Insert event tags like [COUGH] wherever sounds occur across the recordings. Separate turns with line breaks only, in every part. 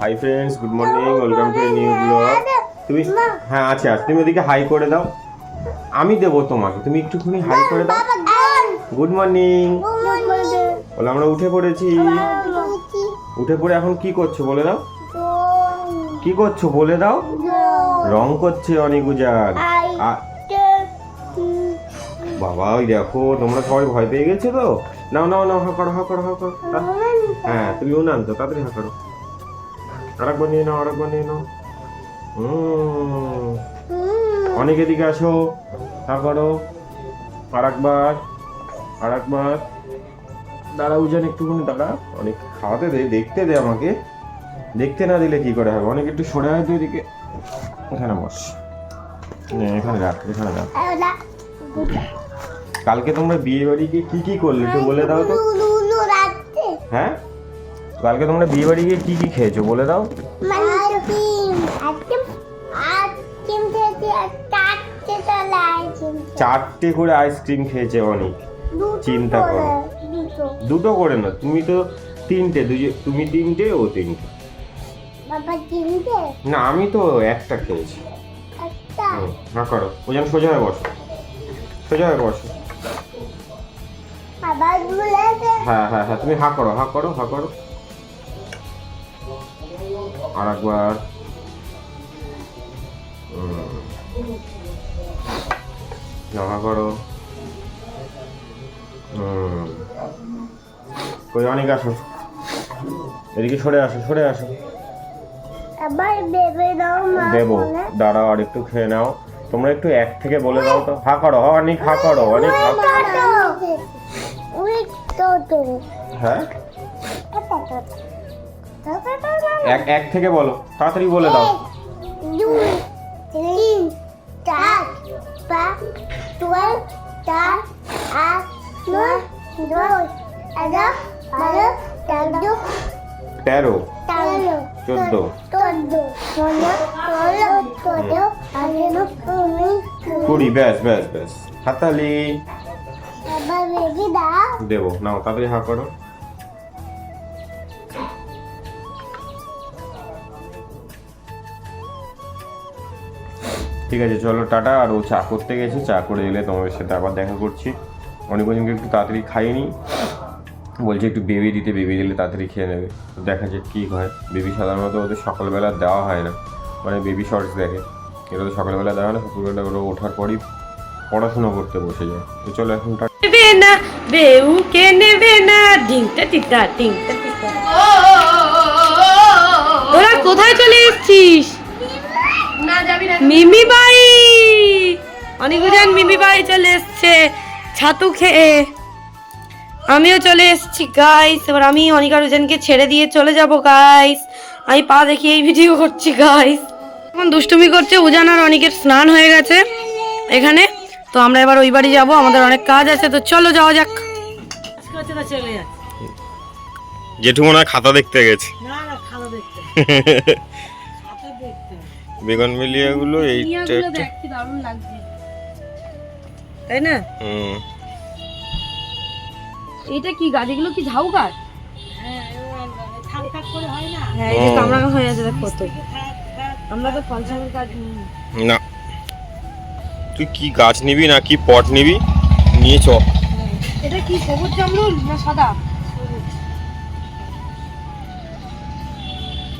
Hi friends good morning welcome to new blog তুমি হ্যাঁ আছে আছে তুমি ওদিকে হাই করে দাও। আমি দেবো তোমাকে তুমি একটুখানি হাই করে দাও। গুড মর্নিং বলে আমরা উঠে পড়েছি। উঠে পড়ে এখন কি করছ বলে দাও। কি করছ বলে দাও। রং করছে অনেক উজার আ- বাবা ওই দেখো তোমরা সবাই ভয় পেয়ে গেছো তো? নাও নাও নাও হা করো হা করো হা করো। হ্যাঁ তুমি উনান তো তাড়াতাড়ি হা করো। আরেকবার নিয়ে নাও আরেকবার নিয়ে নাও। অনেক এদিকে আসো করো। আরেকবার আরেকবার দাঁড়া উজান একটুখানি দাঁড়া। অনেক খাওয়াতে দে দেখতে দে আমাকে। দেখতে না দিলে কি করে হবে? অনেক একটু সরে হয় তো এদিকে। এখানে বস। এখানে রাখ এখানে রাখ। কালকে তোমরা বিয়ে বাড়ি গিয়ে কি কি করলে একটু বলে দাও তো। হ্যাঁ? কালকে তোমরা বিয়ে বাড়ি গিয়ে কি কি খেয়েছো বলে দাও। চারটে করে আইসক্রিম খেয়েছে অনেক। চিন্তা করো। দুটো। করে না তুমি তো তিনটে তুমি তিনটে ও তিনটে। না আমি তো একটা খেয়েছি। না করো ওজন সোজা হয়ে বসো। সোজা হয়ে বসো। হ্যাঁ হ্যাঁ হ্যাঁ তুমি হা করো হা করো হা করো। আর একবার হুম। করো। কই অনেক আসো। এদিকে সরে আসো সরে আসো।
দেবে।
দাঁড়াও আর একটু খেয়ে নাও। তোমরা একটু এক থেকে বলে দাও তো। হা করো অনেক হা করো অনেক হ্যাঁ? এক এক থেকে বলো। তাড়াতাড়ি বলে দাও।
দুই তিন চার পাঁচ ছয় চার আট নয় দশ এগারো বারো তেরো
তেরো
তেরো
চোদ্দ।
চোদ্দ ষোলো ষোলো চোদ্দ আঠেরো উনিশ
কুড়ি ব্যাস ব্যাস ব্যাস। হাতালি
আবার বেশি দাও।
দেবো। নাও তাড়াতাড়ি হা করো। ঠিক আছে চলো টাটা আর ও চা করতে গেছে চা করে এলে তোমাদের সাথে আবার দেখা করছি অনেক একটু তাড়াতাড়ি খাইনি বলছে একটু বেবি দিতে বেবি দিলে তাড়াতাড়ি খেয়ে নেবে তো দেখা যাক কী হয় বেবি সাধারণত ওদের সকালবেলা দেওয়া হয় না মানে বেবি শর্টস দেখে এটা তো সকালবেলা দেওয়া হয় না সকালবেলা ওরা ওঠার পরই পড়াশোনা করতে বসে যায় তো চলো এখন টা-
নেবে না বেউকে নেবে না ডিংটা টিটা ডিংটা টিটা তোরা কোথায় চলে এসেছিস মিমি বাই! অনেকজন মিমি বাই চলে এসছে। ছাতু খেয়ে। আমিও চলে এসেছি গাইস এবার আমি অনিকা রুজনকে ছেড়ে দিয়ে চলে যাব গাইস আমি পা দেখিয়ে এই ভিডিও করছি গাইস এখন দুষ্টুমি করছে উজান আর অনেকের স্নান হয়ে গেছে এখানে। তো আমরা এবার ওই বাড়ি যাব আমাদের অনেক কাজ আছে। তো চলো যাওয়া যাক। চলে যাচ্ছে।
জেঠু খাতা দেখতে গেছে।
না না খাওয়া দেখতে। [LAUGHS]
বেগুন মিলিয়াগুলো
দারুণ লাগছে। তাই না?
হুম।
এইটা কি গাছ? এগুলো কি ঝাউ গাছ? হ্যাঁ এই যে কামরাঙা হয়ে আছে দেখ কত। আমরা তো পঞ্চামের গাছ
না। তুই কি গাছ নিবি না কি পট নিবি? নিয়ে চ।
এটা কি সবুজ জামরুল না সাদা?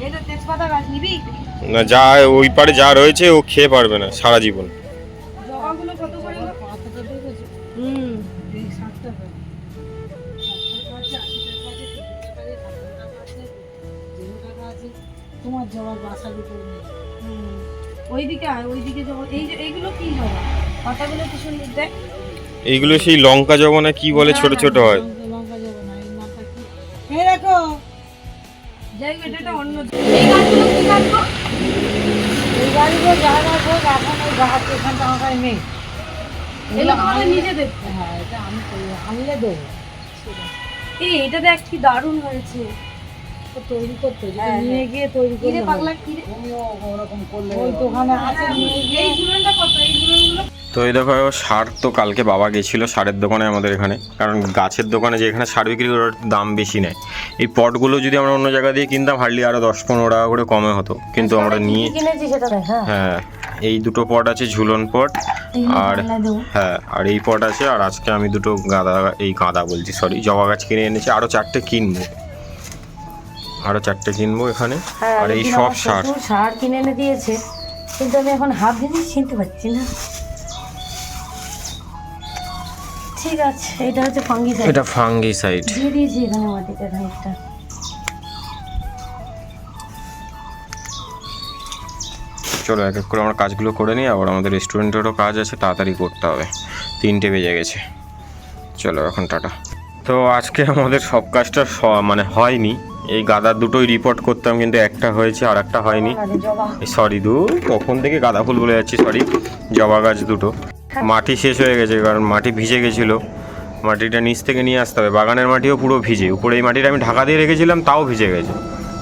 এটা তেজপাতা গাছ নিবি?
না যা ওই পারে যা রয়েছে ও খেয়ে পারবে না সারা জীবন।
জবাগুলো কত করে গো? হুম।
তোমার জবা বাসার উপরে
ওইদিকে আয় ওইদিকে জবা এই যে এইগুলো কি জবা পাতাগুলো কি সুন্দর? দেখ।
এইগুলো সেই লঙ্কা জবা না কি বলে ছোট ছোট হয়?
লঙ্কা- লঙ্কা জবা না এই মাথা কি এই দেখো।
যাই এটা অন্য এই গাছগুলো কি গাছ গো?
এই গাড়িগুলো যা রাখব এখন ওই গাছ এখানটা আমার নেই।
নিজেদের
হ্যাঁ এটা আমি আনলে দেবো।
এই এটা দেখ কি দারুণ হয়েছে।
তো তৈরি করতে
হ্যাঁ,
নিয়ে গিয়ে তৈরি
কিরে পাগলা
ওই দোকানে আছে নিয়ে গিয়ে
এই ঝুলনটা কত? এই ঝুলনগুলো
তো এই দেখো সার তো কালকে বাবা গেছিল সারের দোকানে আমাদের এখানে কারণ গাছের দোকানে যে এখানে সার বিক্রি করে ওর দাম বেশি নেয়। এই পটগুলো যদি আমরা অন্য জায়গা দিয়ে কিনতাম হার্ডলি আরও দশ পনেরো টাকা করে কমে হতো। কিন্তু আমরা নিয়ে
হ্যাঁ।
হ্যাঁ এই দুটো পট আছে ঝুলন পট আর হ্যাঁ আর এই পট আছে আর আজকে আমি দুটো গাঁদা এই গাঁদা বলছি সরি জবা গাছ কিনে এনেছি আরও চারটে কিনবো। আরও চারটে কিনবো এখানে আর এই সব সার।
সার কিনে এনে দিয়েছে কিন্তু আমি এখন হাফ জিনিস চিনতে পারছি না। ঠিক আছে এটা হচ্ছে ফাঙ্গি
এটা
দিয়ে দিয়েছি এখানে মাটিতে খানিকটা
চলো এক এক করে আমরা কাজগুলো করে নিই আবার আমাদের রেস্টুরেন্টেরও কাজ আছে তাড়াতাড়ি করতে হবে। তিনটে বেজে গেছে। চলো এখন টাটা। তো আজকে আমাদের সব কাজটা স- মানে হয়নি। এই গাদার দুটোই রিপোর্ট করতাম কিন্তু একটা হয়েছে আর একটা হয়নি। সরি দু কখন থেকে গাঁদা ফুল বলে যাচ্ছি সরি জবা গাছ দুটো। মাটি শেষ হয়ে গেছে, কারণ মাটি ভিজে গেছিল। মাটিটা নিচ থেকে নিয়ে আসতে হবে। বাগানের মাটিও পুরো ভিজে। উপরে এই মাটিটা আমি ঢাকা দিয়ে রেখেছিলাম, তাও ভিজে গেছে।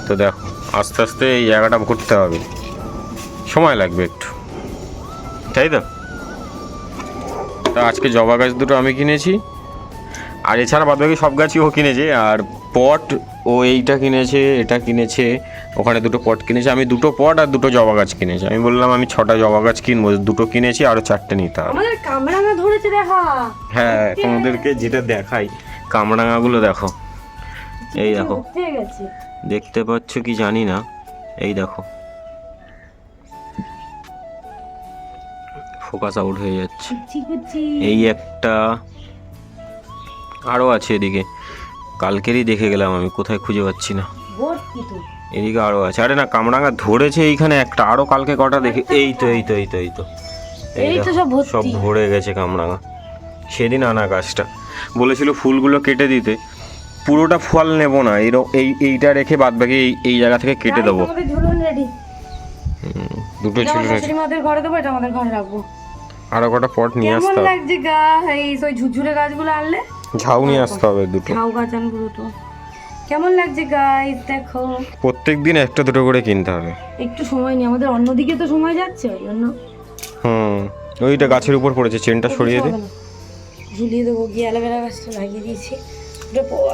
তো দেখো, আস্তে আস্তে এই জায়গাটা করতে হবে। সময় লাগবে একটু। তাই তো? তা আজকে জবা গাছ দুটো আমি কিনেছি। আর এছাড়া বাদ বাকি সব গাছই ও কিনেছে। আর পট ও এইটা কিনেছে এটা কিনেছে ওখানে দুটো পট কিনেছে আমি দুটো পট আর দুটো জবা গাছ কিনেছি। আমি বললাম আমি ছটা জবা গাছ কিনবো দুটো কিনেছি আরও চারটে নিতে হবে। হ্যাঁ তোমাদেরকে যেটা দেখাই কামরাঙাগুলো দেখো। এই দেখো। দেখতে পাচ্ছ কি জানি না এই দেখো। ফোকাস আউট হয়ে যাচ্ছে। এই একটা আরও আছে এদিকে। কালকেরই দেখে গেলাম আমি কোথায় খুঁজে পাচ্ছি না। এদিকে আরও আছে। আরে না কামরাঙা ধরেছে এইখানে একটা আরও কালকে কটা দেখে। এই তো এই তো এই তো এই তো।
এই তো সব
ভরে গেছে কামরাঙা সেদিন আনা গাছটা। বলেছিল ফুলগুলো কেটে দিতে। পুরোটা ফল নেব না এই এই এইটা রেখে বাদ বাকি এই এই জায়গা থেকে কেটে দেবো। দুটো ছিল
ঘরে দেবো এটা আমাদের ঘরে রাখব।
আরও কটা পট নিয়ে
কেমন
আসতে
লাগছে গাইস ওই ঝুরঝুরে গাছগুলো আনলে?
ঝাউ নিয়ে আসতে হবে দুটো।
ঝাউ গাছ আনব দুটো কেমন লাগছে গাইস দেখো।
প্রত্যেক দিন একটা দুটো করে কিনতে হবে।
একটু সময় নেই আমাদের অন্যদিকে তো সময় যাচ্ছে ওই জন্য।
হুম ওইটা গাছের উপর পড়েছে চেনটা সরিয়ে দে।
ঝুলিয়ে দেবো গিয়ে অ্যালোভেরা গাছটা লাগিয়ে দিয়েছি।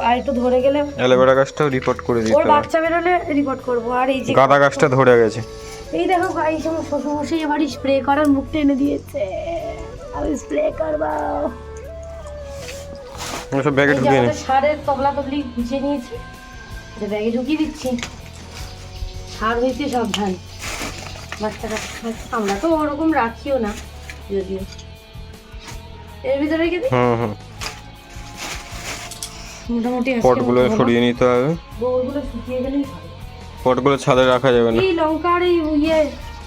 আর একটু ধরে গেলে
অ্যালোভেরা গাছটাও রিপোর্ট করে দিতে
ওর বাচ্চা বেরোলে রিপোর্ট করব। আর এই যে
গাঁদা গাছটা ধরে গেছে।
এই দেখো গাইস আমার শ্বশুরমশাই এবারই স্প্রে করার মুখটা এনে দিয়েছে। আমি স্প্রে করব।
সব ব্যাগে ঢুকিয়ে নে
সারের তবলা তবলি গুছিয়ে নিয়েছি। এটা ব্যাগে ঢুকিয়ে দিচ্ছি। সার সাবধান। আমরা তো ওরকম রাখিও না যদিও। এর ভিতরে রেখে দিই?
হুম হুম।
মোটামুটি
পটগুলো সরিয়ে নিতে হবে।
বউগুলো শুকিয়ে গেলেই
পটগুলো ছাদে রাখা যাবে না।
এই লঙ্কার এই ইয়ে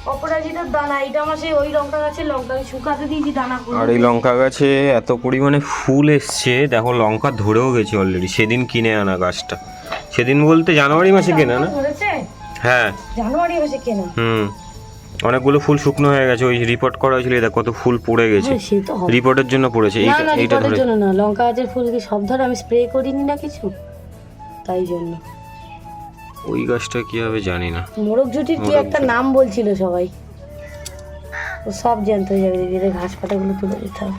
অপরাজিতার দানা এটা আমার সেই ওই লঙ্কা গাছের লঙ্কা আমি শুকাতে দিয়েছি দানা
আর এই লঙ্কা গাছে এত পরিমাণে ফুল এসছে দেখো লঙ্কা ধরেও গেছে অলরেডি সেদিন কিনে আনা গাছটা। সেদিন বলতে জানুয়ারি মাসে কেনা না? হ্যাঁ।
জানুয়ারি মাসে কেনা।
হুম। অনেকগুলো ফুল শুকনো হয়ে গেছে ওই রিপোর্ট করা হয়েছিল দেখ কত ফুল পড়ে গেছে।
হ্যাঁ, হবে।
রিপোর্টের জন্য পড়েছে এইটা এইটা ধরে
না লঙ্কা গাছের ফুল কি সব ধরে আমি স্প্রে করিনি না কিছু? তাই জন্য।
ওই গাছটা কি হবে জানি না।
মোরগ ঝুটির কি একটা নাম বলছিল সবাই? ও সব জ্যান্ত হয়ে যাবে এদের ঘাস পাতাগুলো তুলে দিতে হবে।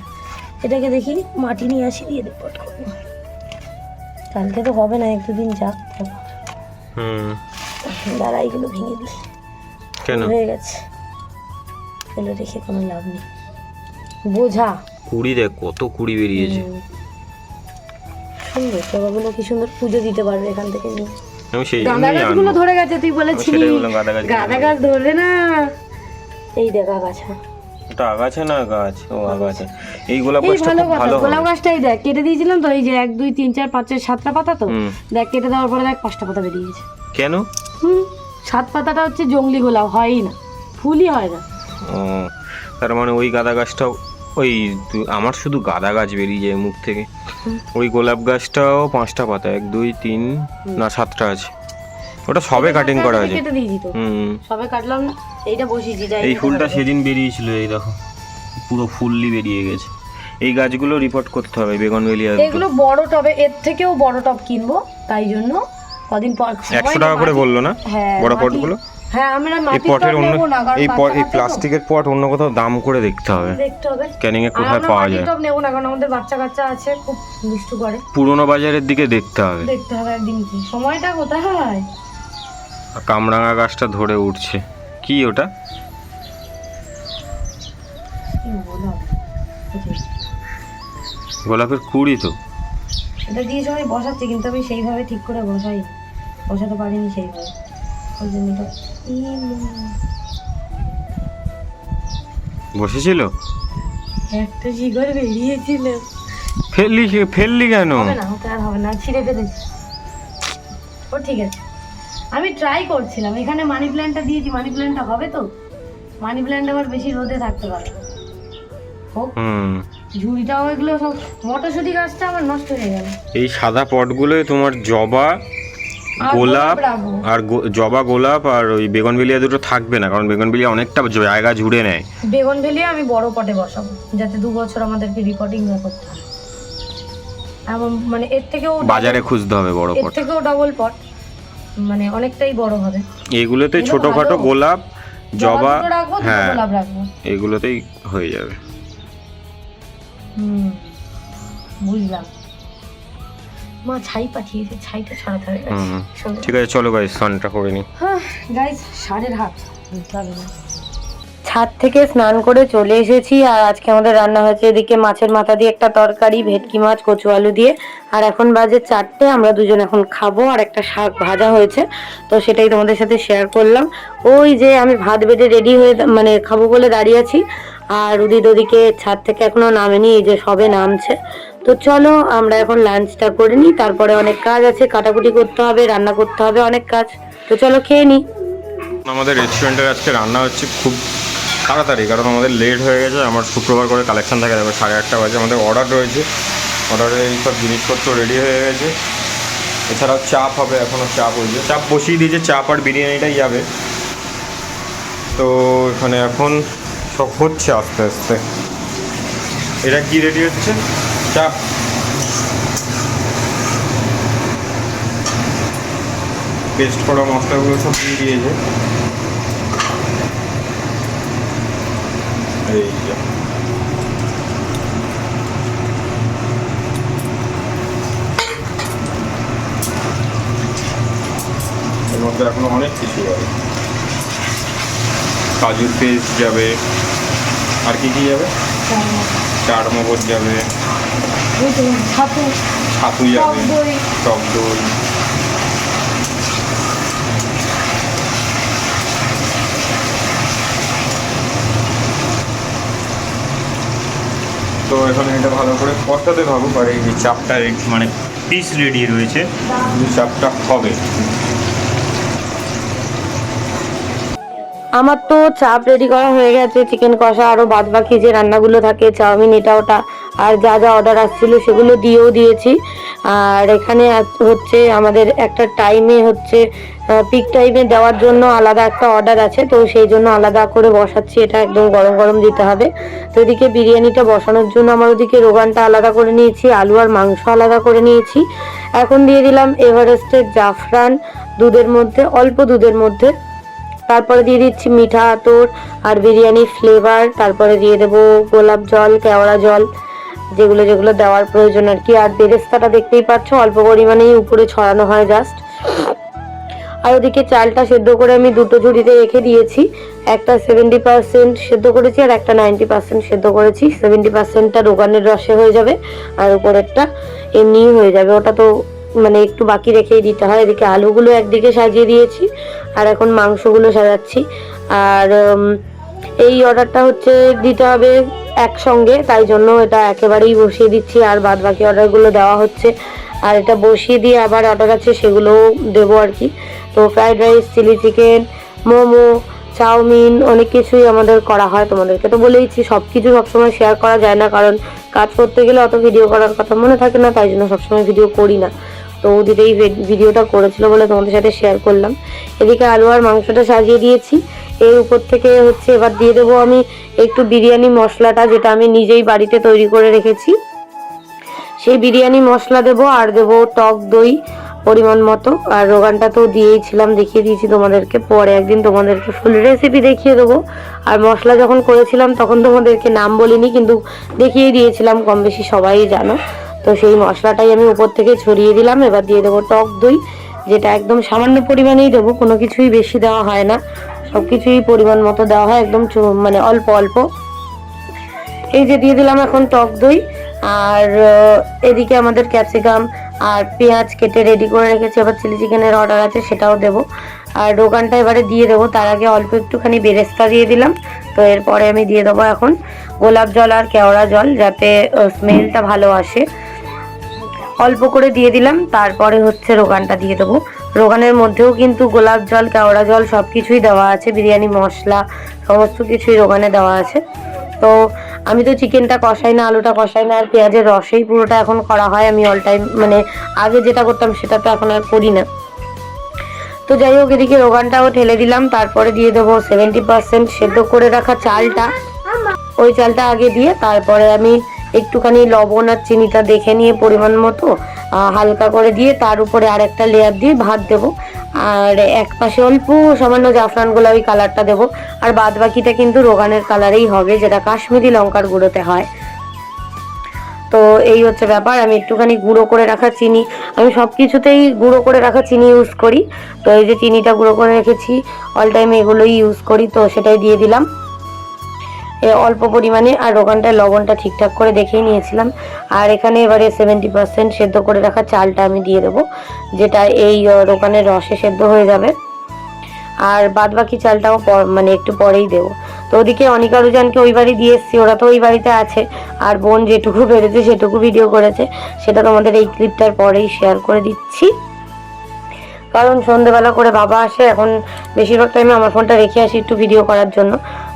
এটাকে দেখি মাটি নিয়ে আসি দিয়ে রিপোর্ট করব। কালকে তো হবে না এক দুদিন যাক
হুম।
দাঁড়া এইগুলো ভেঙে দিই।
কেন?
হয়ে গেছে। ফেলে রেখে কোনো লাভ নেই। বোঝা।
কুড়ি দেখ কত কুড়ি বেরিয়েছে।
সুন্দর জবাগুলো কি সুন্দর পুজো দিতে পারবে এখান থেকে নিয়ে।
আমি সেই
গাঁদা গাছগুলো ধরে গেছে তুই বলেছিলি
গাঁদা গাছ
ধরবে না। এই দেখা
এটা আগাছা না গাছ? ও আগাছা। এই গোলাপ গাছটা
ভালো
খুব ভালো
গোলাপ গাছটাই দেখ কেটে দিয়েছিলাম তো এই যে এক দুই তিন চার পাঁচ ছয় সাতটা পাতা তো। দেখ কেটে দেওয়ার পরে দেখ পাঁচটা পাতা বেরিয়ে গেছে।
কেন?
হুম সাত পাতাটা হচ্ছে জঙ্গলি গোলাপ হয়ই না। ফুলই হয় না।
তার মানে ওই গাঁদা গাছটাও ওই আমার শুধু গাঁদা গাছ বেরিয়ে যায় মুখ থেকে। ওই গোলাপ গাছটাও পাঁচটা পাতা এক দুই তিন না সাতটা আছে। ওটা সবে কাটিং করা
তো
হুম।
সবে কাটলাম এইটা বসিয়েছি যাই
এই ফুলটা সেদিন বেরিয়েছিল এই দেখো পুরো ফুললি বেরিয়ে গেছে। এই গাছগুলো রিপোর্ট করতে হবে বেগনভেলিয়া
এগুলো বড় টবে এর থেকেও বড় টব কিনবো তাই জন্য কদিন পর সময়
একশো টাকা করে বলল না?
হ্যাঁ
বড় পটগুলো
হ্যাঁ আমরা
এই
মাটির
পটের অন্য
নেব না কারণ
এই প- এই। প্লাস্টিকের পট অন্য কোথাও দাম করে দেখতে হবে।
দেখতে হবে।
ক্যানিং এ
আর
কোথায়
আমরা
পাওয়া
মাটির
যায়?
টব নেব না কারণ আমাদের বাচ্চা কাচ্চা আছে খুব দুষ্টু করে।
পুরনো বাজারের দিকে দেখতে হবে।
দেখতে হবে একদিন কি। সময়টা কোথায়? হয়
কামরাঙা গাছটা ধরে উঠছে। কি ওটা?
কি
গোলাপের কুড়ি তো।
এটা দিয়ে সবাই বসাচ্ছে কিন্তু আমি সেইভাবে ঠিক করে বসাই বসাতে পারিনি সেইভাবে। ওই জন্য এটা ই
বসেছিল?
একটা শিকড় বেরিয়েছিল।
ফেললি ফেললি কেন?
হবে না ওটা আর হবে না ছিঁড়ে ফেলেছি। ও ঠিক আছে। আমি ট্রাই করছিলাম এখানে মানি প্ল্যান্টটা দিয়েছি মানি প্ল্যান্টটা হবে তো? মানি প্ল্যান্ট আবার বেশি রোদে থাকতে পারে। হোক ঝুড়িটাও এগুলো সব মটরশুঁটি গাছটা আমার নষ্ট হয়ে গেল।
এই সাদা পটগুলোয় তোমার জবা গোলাপ আর জবা গোলাপ আর ওই বেগুনবিলিয়া দুটো থাকবে না কারণ বেগুনবিলিয়া অনেকটা জায়গা জুড়ে নেয়।
বেগুন ভেলিয়ে আমি বড় পটে বসাবো যাতে দু বছর আমাদেরকে রিপোর্টিং না করতে হয়। এমন মানে এর থেকেও
বাজারে খুঁজতে হবে বড় পট।
এর থেকেও ডবল পট মানে অনেকটাই বড় হবে।
এগুলোতে
এগুলো
ছোটখাটো গোলাপ জবা হ্যাঁ
গোলাপ রাখব।
এগুলোতেই হয়ে যাবে।
হুম বুঝলাম। মা ছাই পাঠিয়েছে ছাইটা ছড়াতে হবে
ঠিক আছে চলো গাইস স্নানটা করে নি।
গাইস সাড়ের হাট বুঝতে হবে না। ছাদ থেকে স্নান করে চলে এসেছি আর আজকে আমাদের রান্না হয়েছে এদিকে মাছের মাথা দিয়ে একটা তরকারি ভেটকি মাছ কচু আলু দিয়ে। আর এখন বাজে চারটে আমরা দুজন এখন খাব আর একটা শাক ভাজা হয়েছে। তো সেটাই তোমাদের সাথে শেয়ার করলাম। ওই যে আমি ভাত বেড়ে রেডি হয়ে মানে খাব বলে দাঁড়িয়ে আছি আর উদিত ওদিকে ছাদ থেকে এখনও নামেনি এই যে সবে নামছে। তো চলো, আমরা এখন লাঞ্চটা করে নিই, তারপরে অনেক কাজ আছে, কাটাকুটি করতে হবে, রান্না করতে হবে, অনেক কাজ। তো চলো খেয়ে নিই।
আমাদের রেস্টুরেন্টের আজকে রান্না হচ্ছে খুব তাড়াতাড়ি, কারণ আমাদের লেট হয়ে গেছে, আমার শুক্রবার করে কালেকশন থাকে দেখো সাড়ে আটটা বাজে আমাদের অর্ডার রয়েছে। অর্ডারে এই সব জিনিসপত্র রেডি হয়ে গেছে। এছাড়াও চাপ হবে এখনও চাপ হয়েছে চাপ বসিয়ে দিয়েছে, চাপ আর বিরিয়ানিটাই যাবে। তো এখানে এখন সব হচ্ছে আস্তে আস্তে। এটা কি রেডি হচ্ছে? চাপ পেস্ট করা মশলাগুলো সব দিয়ে দিয়েছে। এই এর মধ্যে এখনও অনেক কিছু যাবে কাজুর পেস্ট যাবে। আর কি কি যাবে? চার মগজ যাবে
ছাতু
ছাতু যাবে। টক দই। তো এখানে এটা ভালো করে কষাতে থাকো আর এই যে চাপটা মানে পিস রেডি রয়েছে। চাপটা হবে।
আমার তো চাপ রেডি করা হয়ে গেছে চিকেন কষা আরও বাদ বাকি যে রান্নাগুলো থাকে, চাউমিন, এটা, ওটা, আর যা যা অর্ডার আসছিল সেগুলো দিয়েও দিয়েছি। আর এখানে হচ্ছে আমাদের একটা টাইমে হচ্ছে পিক টাইমে দেওয়ার জন্য আলাদা একটা অর্ডার আছে, তো সেই জন্য আলাদা করে বসাচ্ছি, এটা একদম গরম গরম দিতে হবে। তো এদিকে বিরিয়ানিটা বসানোর জন্য আমার ওদিকে রোগানটা আলাদা করে নিয়েছি, আলু আর মাংস আলাদা করে নিয়েছি। এখন দিয়ে দিলাম এভারেস্টের জাফরান দুধের মধ্যে, অল্প দুধের মধ্যে। তারপরে দিয়ে দিচ্ছি মিঠা আতর আর বিরিয়ানির ফ্লেভার তারপরে দিয়ে দেবো গোলাপ জল, কেওড়া জল, যেগুলো যেগুলো দেওয়ার প্রয়োজন আর কি। আর বেরেস্তাটা দেখতেই পাচ্ছ, অল্প পরিমাণেই উপরে ছড়ানো হয় জাস্ট আর ওদিকে চালটা সেদ্ধ করে আমি দুটো ঝুড়িতে রেখে দিয়েছি। একটা সেভেন্টি পার্সেন্ট সেদ্ধ করেছি আর একটা নাইনটি পার্সেন্ট সেদ্ধ করেছি। সেভেন্টি পার্সেন্টটা রোগানের রসে হয়ে যাবে আর উপরেরটা এমনিই হয়ে যাবে। ওটা তো মানে একটু বাকি রেখেই দিতে হয়। এদিকে আলুগুলো একদিকে সাজিয়ে দিয়েছি। আর এখন মাংসগুলো সাজাচ্ছি। আর এই অর্ডারটা হচ্ছে দিতে হবে একসঙ্গে, তাই জন্য এটা একেবারেই বসিয়ে দিচ্ছি। আর বাদ বাকি অর্ডারগুলো দেওয়া হচ্ছে। আর এটা বসিয়ে দিয়ে আবার অর্ডার আছে, সেগুলোও দেবো আর কি। তো fried rice, chilli chicken, momo, chow mein, অনেক কিছুই আমাদের করা হয় তোমাদেরকে। তো বলেইছি সব কিছু সবসময় শেয়ার করা যায় না, কারণ কাজ করতে গেলে অত ভিডিও করার কথা মনে থাকে না, তাই জন্য সবসময় ভিডিও করি না। তো ওদিকে এই ভিডিওটা করেছিল বলে তোমাদের সাথে শেয়ার করলাম। এদিকে আলু আর মাংসটা সাজিয়ে দিয়েছি। এর উপর থেকে হচ্ছে এবার দিয়ে দেবো আমি একটু বিরিয়ানি মশলাটা যেটা আমি নিজেই বাড়িতে তৈরি করে রেখেছি। সেই বিরিয়ানি মশলা দেবো আর দেবো টক দই পরিমাণ মতো। আর রোগানটা তো দিয়েইছিলাম দেখিয়ে দিয়েছি তোমাদেরকে। পরে একদিন তোমাদেরকে ফুল রেসিপি দেখিয়ে দেবো। আর মশলা যখন করেছিলাম তখন তোমাদেরকে নাম বলিনি, কিন্তু দেখিয়ে দিয়েছিলাম কম বেশি সবাই জানো। তো সেই মশলাটাই আমি উপর থেকে ছড়িয়ে দিলাম। এবার দিয়ে দেবো টক দই, যেটা একদম সামান্য পরিমাণেই দেবো, কোনো কিছুই বেশি দেওয়া হয় না। সব কিছুই পরিমাণ মতো দেওয়া হয়, একদম মানে অল্প অল্প। এই যে দিয়ে দিলাম এখন টক দই, আর এদিকে আমাদের ক্যাপসিকাম আর পেঁয়াজ কেটে রেডি করে রেখেছি। আবার চিলি চিকেনের অর্ডার আছে, সেটাও দেবো। আর দোকানটা এবারে দিয়ে দেবো, তার আগে অল্প একটুখানি বেরেস্তা দিয়ে দিলাম। তো এরপরে আমি দিয়ে দেবো এখন গোলাপ জল আর কেওড়া জল, যাতে স্মেলটা ভালো আসে। অল্প করে দিয়ে দিলাম, তারপরে হচ্ছে রোগানটা দিয়ে দেবো। রোগানের মধ্যেও কিন্তু গোলাপ জল, কেওড়া জল সব কিছুই দেওয়া আছে, বিরিয়ানি, মশলা, সমস্ত কিছুই রোগানে দেওয়া আছে। তো আমি তো চিকেনটা কষাই না, আলুটা কষাই না, আর পেঁয়াজের রসেই পুরোটা এখন করা হয়, আমি অল টাইম মানে আগে যেটা করতাম সেটা তো এখন আর করি না। তো যাই হোক, এদিকে রোগানটাও ঠেলে দিলাম, তারপরে দিয়ে দেবো সেভেন্টি পার্সেন্ট সেদ্ধ করে রাখা চালটা। ওই চালটা আগে দিয়ে, তারপরে আমি একটুখানি লবণ আর চিনিটা দেখে নিয়ে পরিমাণ মতো হালকা করে দিয়ে তার উপরে আর একটা লেয়ার দিয়ে ভাত দেবো। আর এক পাশে অল্প সামান্য জাফরান গোলাপি কালারটা দেবো। আর বাদ বাকিটা কিন্তু রোগানের কালারেই হবে, যেটা কাশ্মীরি লঙ্কার গুঁড়োতে হয়। তো এই হচ্ছে ব্যাপার, আমি একটুখানি গুঁড়ো করে রাখা চিনি, আমি সব কিছুতেই গুঁড়ো করে রাখা চিনি ইউজ করি। তো এই যে চিনিটা গুঁড়ো করে রেখেছি অল টাইম এগুলোই ইউজ করি, তো সেটাই দিয়ে দিলাম। অল্প পরিমাণে আর ওখানটায় লবণটা ঠিকঠাক করে দেখেই নিয়েছিলাম। আর এখানে এবারে সেভেন্টি পার্সেন্ট সেদ্ধ করে রাখা চালটা আমি দিয়ে দেবো, যেটা এই দোকানের রসে সেদ্ধ হয়ে যাবে। আর বাদ বাকি চালটাও মানে একটু পরেই দেবো। তো ওদিকে অনিকা রুজানকে ওই বাড়ি দিয়ে এসছি, ওরা তো ওই বাড়িতে আছে। আর বোন যেটুকু [LAUGHS] বেড়েছে সেটুকু ভিডিও করেছে। সেটা তোমাদের এই ক্লিপটার পরেই শেয়ার করে দিচ্ছি। কারণ সন্ধেবেলা করে বাবা আসে, এখন বেশিরভাগ টাইমে আমার ফোনটা রেখে আসি একটু ভিডিও করার জন্য।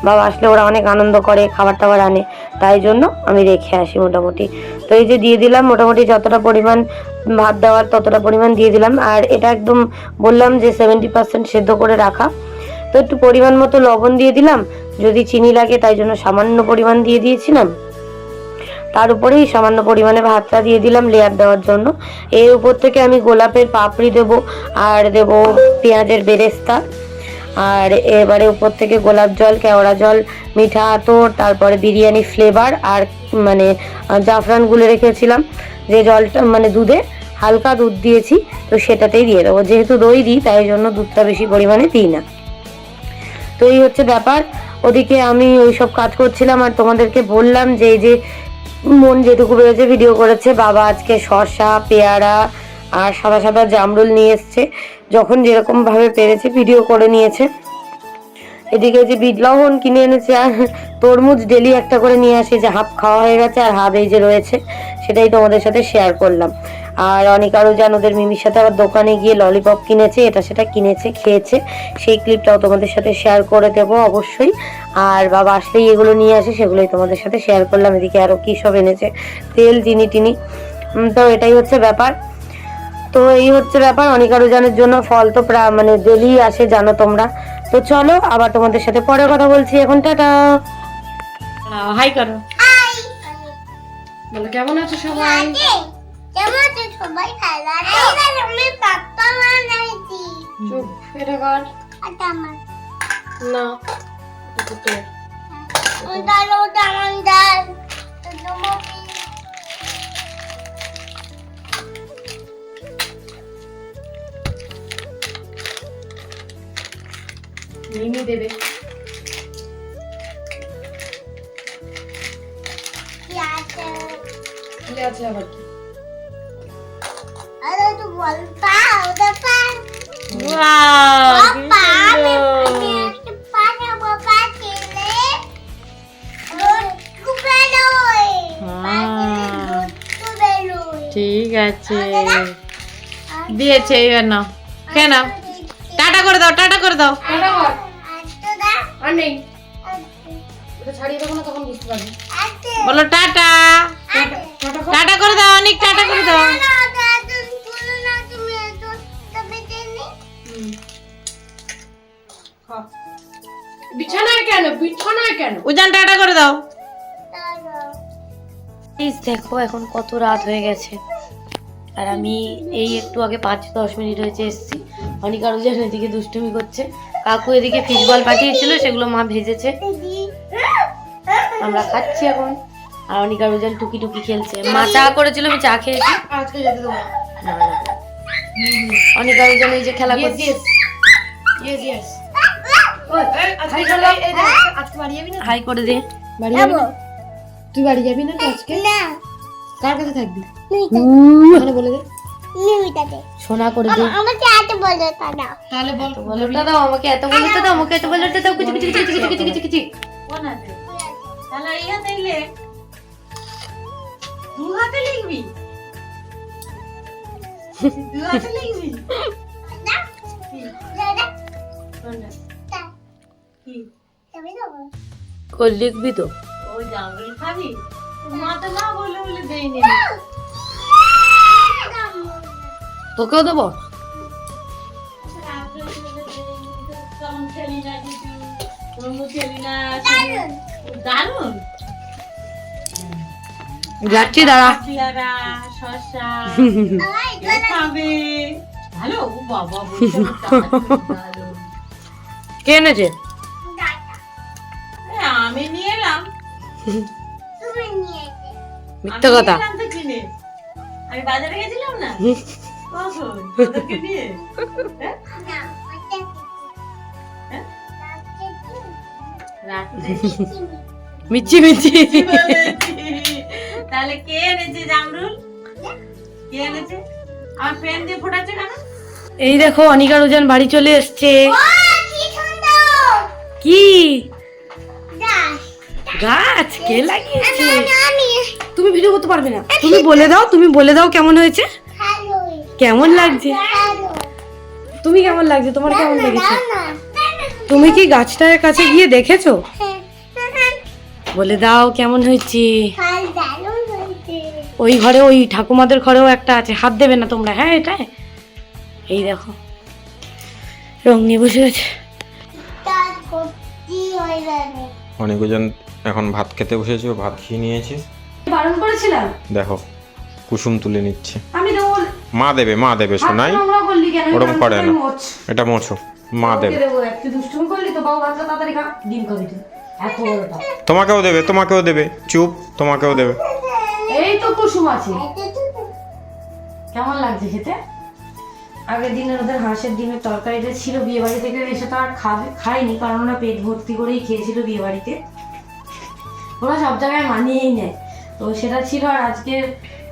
বাবা আসলে ওরা অনেক আনন্দ করে খাবার টাবার আনে, তাই জন্য আমি রেখে আসি মোটামুটি। তো এই যে দিয়ে দিলাম, মোটামুটি যতটা পরিমাণ ভাত দেওয়ার ততটা পরিমাণ দিয়ে দিলাম। আর এটা একদম বললাম যে সেভেন্টি পার্সেন্ট সেদ্ধ করে রাখা। তো একটু পরিমাণ মতো লবণ দিয়ে দিলাম। যদি চিনি লাগে, তাই জন্য সামান্য পরিমাণ দিয়ে দিয়েছিলাম। তার উপরেই সামান্য পরিমাণে ভাতটা দিয়ে দিলাম লেয়ার দেওয়ার জন্য। এর উপর থেকে আমি গোলাপের পাপড়ি দেব, আর দেব পেঁয়াজের বেরেস্তা, আর এবারে উপর থেকে গোলাপ জল, কেওড়া জল, মিঠা আতর, তারপরে বিরিয়ানি ফ্লেভার আর মানে জাফরান গুলে রেখেছিলাম। যে জলটা মানে দুধে হালকা দুধ দিয়েছি, তো সেটাতেই দিয়ে দেবো। যেহেতু দই দিই, তাই জন্য দুধটা বেশি পরিমাণে দিই না। তো এই হচ্ছে ব্যাপার। ওদিকে আমি ওইসব কাজ করছিলাম, আর তোমাদেরকে বললাম যে এই যে মন যেটুকু বেড়েছে ভিডিও করেছে। বাবা আজকে শশা পেয়ারা আর সাদা সাদা জামরুল নিয়ে এসছে। যখন যেরকম ভাবে পেরেছে ভিডিও করে নিয়েছে। এদিকে যে লবণ কিনে এনেছে আর তরমুজ ডেলি একটা করে নিয়ে আসে যে হাফ খাওয়া হয়ে গেছে আর হাফ এই যে রয়েছে, সেটাই তোমাদের সাথে শেয়ার করলাম। আর অনেক আরও জান ওদের মিমির সাথে আবার দোকানে গিয়ে ললিপপ কিনেছে এটা সেটা কিনেছে খেয়েছে। সেই ক্লিপটাও তোমাদের সাথে শেয়ার করে দেবো অবশ্যই। আর বাবা আসলেই এগুলো নিয়ে আসে সেগুলোই তোমাদের সাথে শেয়ার করলাম। এদিকে আরও কী সব এনেছে তেল চিনি টিনি। তো এটাই হচ্ছে ব্যাপার। তো এই হচ্ছে ব্যাপার অনিকা রোজানের জন্য ফল তো প্রায় মানে ডেলি আসে জানো তোমরা। তো চলো আবার তোমাদের সাথে পরে কথা বলছি এখন টাটা। হাই করো বলো কেমন আছো সবাই?
কেমন আছে সবাই ভালো আছে এইবার আমি পাপ্পা বানাইছি
চুপ এটা কর
আটা আমার
না
ডাল ওটা আমার ডাল তোমার
মিমি দেবে
কি আছে
কি আছে আবার কি
বেরোয়
ঠিক আছে। দিয়েছে এবার নাও। কেন টাটা করে দাও টাটা করে দাও।
আচ্ছা আচ্ছা।
বলো টাটা। টাটা করে দাও অনেক টাটা করে দাও।
বিছানায় কেন? বিছানায় কেন?
উজান টাটা করে দাও।
প্লিজ দেখো এখন কত রাত হয়ে গেছে।
আর আমি এই একটু আগে পাঁচ দশ মিনিট হয়েছে এসেছি। অনিকা রোজন এদিকে দুষ্টুমি করছে। কাকু এদিকে ফিশ বল পাঠিয়েছিল সেগুলো মা ভেজেছে। আমরা খাচ্ছি এখন। আর অনেক অনিকা রোজন টুকি টুকি খেলছে। মা চা করেছিল আমি চা খেয়েছি। অনিকা রোজন এই যে খেলা করছে।
ইয়েস ইয়েস
হাই করে। দে।
বাড়ি যাবি। না? তুই বাড়ি যাবি না আজকে?
না।
কার কাছে থাকবি? ওখানে বলে দে।
সোনা করে দে।
আমাকে এত বলে
তাহলে বল।
দাও আমাকে এত বলতে দাও আমাকে এত
কোন তাহলে এই হাতে দু হাতে লিখবি? [LAUGHS] দু হাতে লিখবি?
দাদা?
কি?
কই লিখবি তো?
ওই জামরুল খাবি? মা তো না বলে বলে দেয়নি।
তোকেও দেবো? যাচ্ছি
বাবা [LAUGHS]
কে এনেছে? মিথ্যা কথা।
আমি বাজারে গেছিলাম না? নিয়ে? হ্যাঁ? হ্যাঁ? বলেছি। তাহলে কে এনেছে জামরুল? কে এনেছে? আমার ফ্রেন্ড দিয়ে ফোটাচ্ছে কেন?
এই দেখো অনিকা রোজন বাড়ি চলে এসছে।
ও কি? গাছ
কে লাগিয়েছে? তুমি ভিডিও করতে পারবে না। তুমি বলে দাও তুমি বলে দাও কেমন হয়েছে? কেমন লাগছে? তুমি কেমন লাগছে? তোমার কেমন লেগেছে? তুমি কি গাছটার কাছে গিয়ে দেখেছ? বলে দাও কেমন হয়েছে? ওই ঘরে ওই ঠাকুমাদের ঘরেও একটা আছে। হাত দেবে না তোমরা হ্যাঁ এটা এই দেখো। রং নিয়ে বসে আছে।
হয়ে
অনেকজন এখন ভাত খেতে বসেছে ও ভাত খেয়ে নিয়েছে।
বারণ করেছিলাম?
দেখো কুসুম তুলে নিচ্ছে।
আমি দেবো
মা দেবে মা দেবে শোনাই ওরম করে না। এটা মোছো মা দেবে।
করলি তো বাবু তাড়াতাড়ি খা। ডিম খাবি
তোমাকেও দেবে তোমাকেও দেবে। চুপ তোমাকেও দেবে।
এই তো কুসুম আছে। কেমন লাগছে খেতে? আগের দিনের ওদের হাঁসের ডিমের তরকারিটা ছিল বিয়ে বাড়ি থেকে এসে তো আর খাবে খায়নি কারণ ওরা পেট ভর্তি করেই খেয়েছিল বিয়ে বাড়িতে ওরা সব জায়গায় মানিয়েই নেয়। তো সেটা ছিল আর আজকে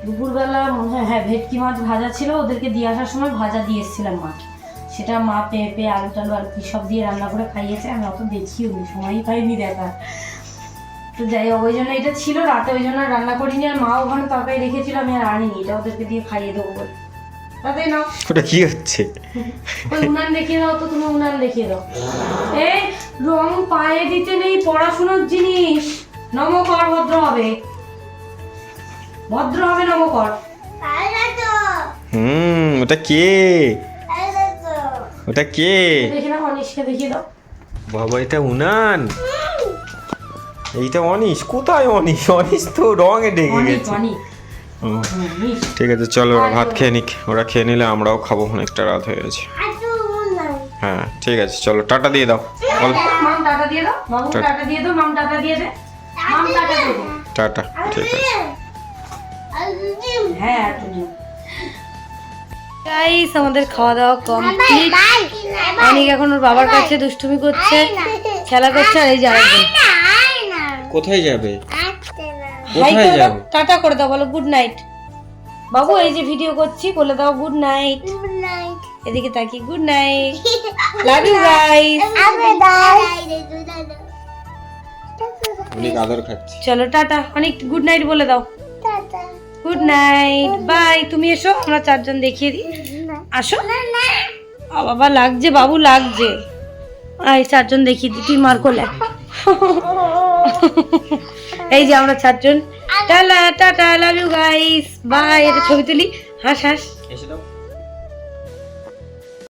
দুপুরবেলা মনে হয় হ্যাঁ ভেটকি মাছ ভাজা ছিল ওদেরকে দিয়ে আসার সময় ভাজা দিয়ে এসেছিলাম মাছ। সেটা মা পেঁপে আলু টালু আর কি সব দিয়ে রান্না করে খাইয়েছে আমি অত দেখিও নি সময়ই পাইনি দেখা তো যাই হোক ওই জন্য এটা ছিল রাতে ওই জন্য রান্না করিনি আর মা ওখানে তরকারি রেখেছিল আমি আর আনিনি এটা ওদেরকে দিয়ে খাইয়ে দেবো বলে। তাতে নাও।
ওটা কি হচ্ছে?
ওই উনান দেখিয়ে দাও তো তুমি উনান দেখিয়ে দাও। এই রং পায়ে দিতে নেই পড়াশোনার জিনিস। নমকর ভদ্র হবে। ভদ্র হবে নমকর।
হ্যালো
হুম ওটা কে? ওটা কে?
দেখে নাও অনিশকে দেখিয়ে দাও।
বাবা এটা উনান। এইটা অনিশ। কোথায় অনিশ? অনিশ তো রঙে ডেকে গেছে। ঠিক আছে চলো ওরা ভাত খেয়ে নিক। ওরা খেয়ে নিলে আমরাও খাব অনেকটা রাত হয়ে গেছে। হ্যাঁ ঠিক আছে চলো টাটা দিয়ে দাও। বল
টাটা দিয়ে দাও।
টাটা।
টাটা দিয়ে দাও। টাটা দিয়ে দে। টাটা
ঠিক আছে।
হ্যাঁ তুমি। গাইস আমাদের খাওয়া দাওয়া কমপ্লিট অনেক এখন ওর বাবার কাছে দুষ্টুমি করছে খেলা করছে আর এই যে আরেকজন।
কোথায় যাবে? কোথায় যাবে?
টাটা করে দাও বলো গুড নাইট বাবু এই যে ভিডিও করছি বলে দাও গুড নাইট এদিকে তাকি good night love you guys
অনেক আদর খাচ্ছি।
চলো টাটা। অনেক গুড নাইট বলে দাও। টাটা। গুড নাইট বাই তুমি এসো আমরা চারজন দেখিয়ে দিই। আসো। আ বাবা লাগছে বাবু লাগছে। আই চারজন দেখিয়ে দিই। তুই মার কোলে। এই যে আমরা চারজন। Tata tata love you guys bye এটা ছবি তুলি। হাস হাস।
এসে দাও।